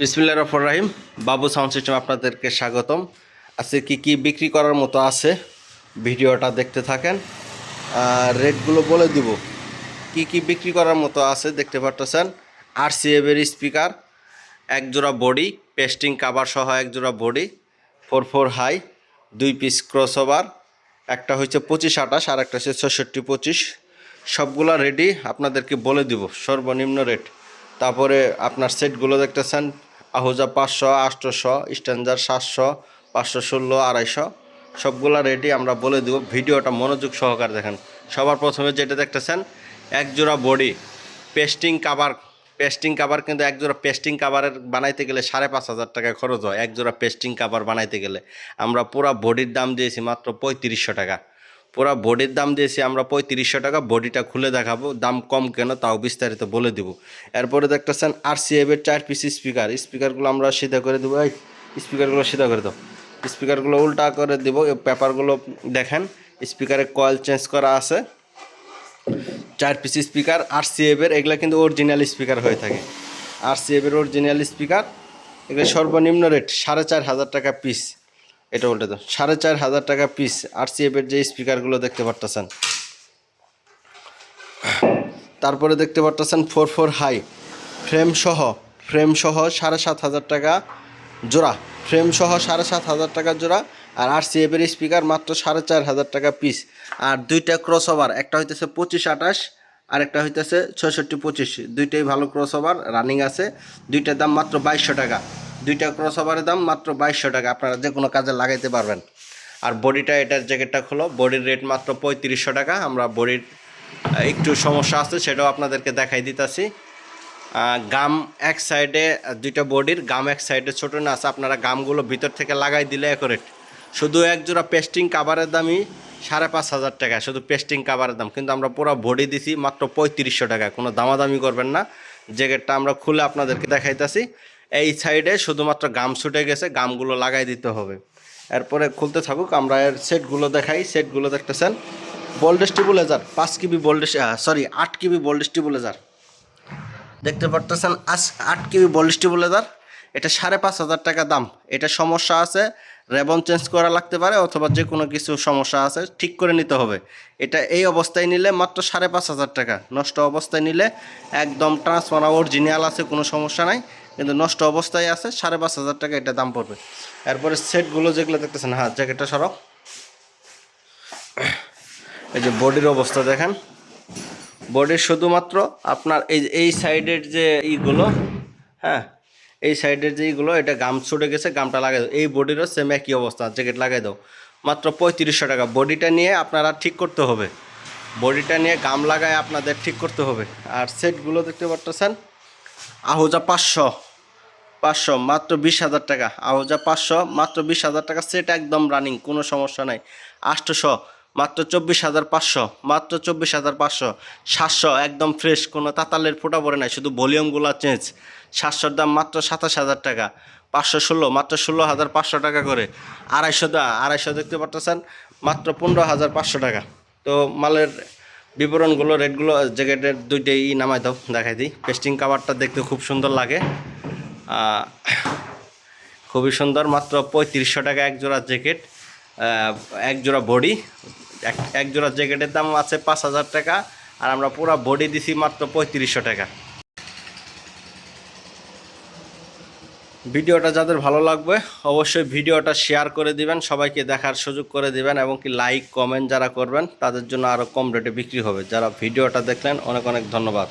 বিসমিল্লা রফর রাহিম। বাবু sound system আপনাদেরকে স্বাগতম। আজকে কি কি বিক্রি করার মতো আছে ভিডিওটা দেখতে থাকেন। আর রেটগুলো বলে দিব। কি কি বিক্রি করার মতো আছে দেখতে পারতেছেন। আর সি সিএবের স্পিকার এক জোড়া বডি, পেস্টিং কাভার সহ এক জোড়া বডি, ফোর ফোর হাই, দুই পিস ক্রসওভার, একটা হচ্ছে পঁচিশ আঠাশ, আর একটা হচ্ছে ছষট্টি পঁচিশ। সবগুলা রেডি আপনাদেরকে বলে দিব সর্বনিম্ন রেট তারপরে আপনার সেটগুলো দেখতেছেন আহুজা পাঁচশো আটশোশো স্ট্যান্ডার সাতশো, পাঁচশো, ষোলো, আড়াইশো। সবগুলা রেডি আমরা বলে দিব। ভিডিওটা মনোযোগ সহকারে দেখেন। সবার প্রথমে যেটা দেখতেছেন এক জোড়া body pasting cover pasting cover কিন্তু এক জোড়া পেস্টিং কাভারের বানাইতে গেলে সাড়ে পাঁচ হাজার টাকা খরচ হয় এক জোড়া পেস্টিং কাভার বানাইতে গেলে। আমরা পুরো বডির দাম দিয়েছি মাত্র পঁয়ত্রিশশো টাকা। পুরো বডির দাম দিয়েছি, আমরা পঁয়ত্রিশশো টাকা, বডিটা খুলে দেখাবো, দাম কম কেন তাও বিস্তারিত বলে দিব। এরপরে দেখতেছেন আর সি এর চার পিস স্পিকার স্পিকারগুলো আমরা সিধা করে দেবো, এই স্পিকারগুলো সিধা করে দাও। স্পিকারগুলো উল্টা করে দেবো পেপারগুলো দেখেন স্পিকারে কয়েল চেঞ্জ করা আছে। চার পিস স্পিকার আর সি এর, এগুলো কিন্তু অরিজিনাল স্পিকার হয়ে থাকে। আর সি এর অরিজিনাল স্পিকার এগুলো সর্বনিম্ন রেট সাড়ে চার হাজার টাকা পিস এটা উল্টে দাও। সাড়ে চার হাজার টাকা পিস আর সি এর যে স্পিকারগুলো দেখতে পারতেছেন। তারপরে দেখতে পারতেছেন ফোর ফোর হাই ফ্রেম সহ ফ্রেম সহ সাড়ে সাত হাজার টাকা জোড়া। ফ্রেম সহ সাড়ে সাত হাজার টাকা জোড়া আর আর সি এর স্পিকার মাত্র সাড়ে চার হাজার টাকা পিস আর দুইটা ক্রস ওভার একটা হইতেছে পঁচিশ আঠাশ, আর একটা হইতেছে ছয়ষট্টি পঁচিশ। দুইটাই ভালো ক্রস ওভার রানিং আছে। দুইটার দাম মাত্র বাইশশো টাকা। দুইটা ক্রস ওভারের দাম মাত্র বাইশশো টাকা। আপনারা যে কোনো কাজে লাগাইতে পারবেন। আর বডিটা, এটার জ্যাকেটটা খোলো। বডির রেট মাত্র পঁয়ত্রিশশো টাকা। আমরা বডির একটু সমস্যা আছে, সেটাও আপনাদেরকে দেখাই দিতেছি। গাম এক সাইডে দুইটা বডির, গাম এক সাইডে ছোটো না আছে। আপনারা গামগুলো ভিতর থেকে লাগাই দিলে অ্যাকোরেট শুধু এক জোড়া পেস্টিং কাভারের দামই সাড়ে পাঁচ হাজার টাকা। শুধু পেস্টিং কাভারের দাম। কিন্তু আমরা পুরো বডি দিছি মাত্র পঁয়ত্রিশশো টাকা। কোনো দামাদামি করবেন না। জ্যাকেটটা আমরা খুলে আপনাদেরকে দেখাইতেছি। এই সাইডে শুধুমাত্র গাম ছুটে গেছে, গামগুলো লাগাই দিতে হবে। এরপরে খুলতে থাকুক, আমরা এর সেটগুলো দেখাই। সেটগুলো দেখতেছেন বোল্ডেস টিবুলেজার পাঁচ কিবি বোল্ডেস সরি আট কিবি বোল্ডেস টিবুলেজার দেখতে পারতেছেন, আস আট কিবি বলিস লেদার এটা সাড়ে পাঁচ হাজার টাকা দাম। এটা সমস্যা আছে, রেবন চেঞ্জ করা লাগতে পারে, অথবা যে কোনো কিছু সমস্যা আছে, ঠিক করে নিতে হবে। এটা এই অবস্থায় নিলে মাত্র সাড়ে পাঁচ হাজার টাকা। নষ্ট অবস্থায় নিলে একদম ট্রান্সফার অরিজিনাল আছে, কোনো সমস্যা নাই। কিন্তু নষ্ট অবস্থায় আছে, সাড়ে পাঁচ হাজার টাকা এটা দাম পড়বে। এরপরে সেটগুলো যেগুলো দেখতেছেন হ্যাঁ জ্যাকেটটা সরক এই যে বডির অবস্থা দেখেন। বডির শুধুমাত্র আপনার এই এই সাইডের যে ইগুলো হ্যাঁ এই সাইডের যে ইগুলো, এটা গাম ছুটে গেছে, গামটা লাগাই দাও। এই বডিরও সেম একই অবস্থা, জ্যাকেট লাগাই দাও। মাত্র পঁয়ত্রিশশো টাকা। বডিটা নিয়ে আপনারা ঠিক করতে হবে। বডিটা নিয়ে গাম লাগায় আপনাদের ঠিক করতে হবে। আর সেটগুলো দেখতে পারতেছেন, আহুজা পাঁচশো। পাঁচশো, মাত্র বিশ হাজার টাকা। আহুজা পাঁচশো, মাত্র বিশ হাজার টাকা, সেট একদম রানিং কোনো সমস্যা নাই। আটশোশো মাত্র চব্বিশ হাজার পাঁচশো, মাত্র চব্বিশ হাজার পাঁচশো। সাতশো, একদম ফ্রেশ কোনো তাতালের ফোটা পড়ে নাই, শুধু ভলিউমগুলো চেঞ্জ সাতশোর দাম মাত্র সাতাশ হাজার টাকা। পাঁচশো ষোলো, মাত্র ষোলো হাজার পাঁচশো টাকা করে। আড়াইশো দা, আড়াইশো দেখতে পারতেছেন, মাত্র পনেরো হাজার পাঁচশো টাকা। তো মালের বিবরণগুলো রেটগুলো জ্যাকেটের দুইটাই নামাই দাও, দেখাই দিই। পেস্টিং কাভারটা দেখতে খুব সুন্দর লাগে। খুবই সুন্দর, মাত্র পঁয়ত্রিশশো টাকা এক জোড়া জ্যাকেট এক জোড়া বডি এক জোড়া জ্যাকেটের দাম আছে পাঁচ হাজার টাকা, আর আমরা পুরো বডি দিছি মাত্র পঁয়ত্রিশশো টাকা। ভিডিওটা যাদের ভালো লাগবে, অবশ্যই ভিডিওটা শেয়ার করে দিবেন, সবাইকে দেখার সুযোগ করে দিবেন, এবং কি লাইক কমেন্ট যারা করবেন, তাদের জন্য আরও কম রেটে বিক্রি হবে। যারা ভিডিওটা দেখলেন, অনেক অনেক ধন্যবাদ।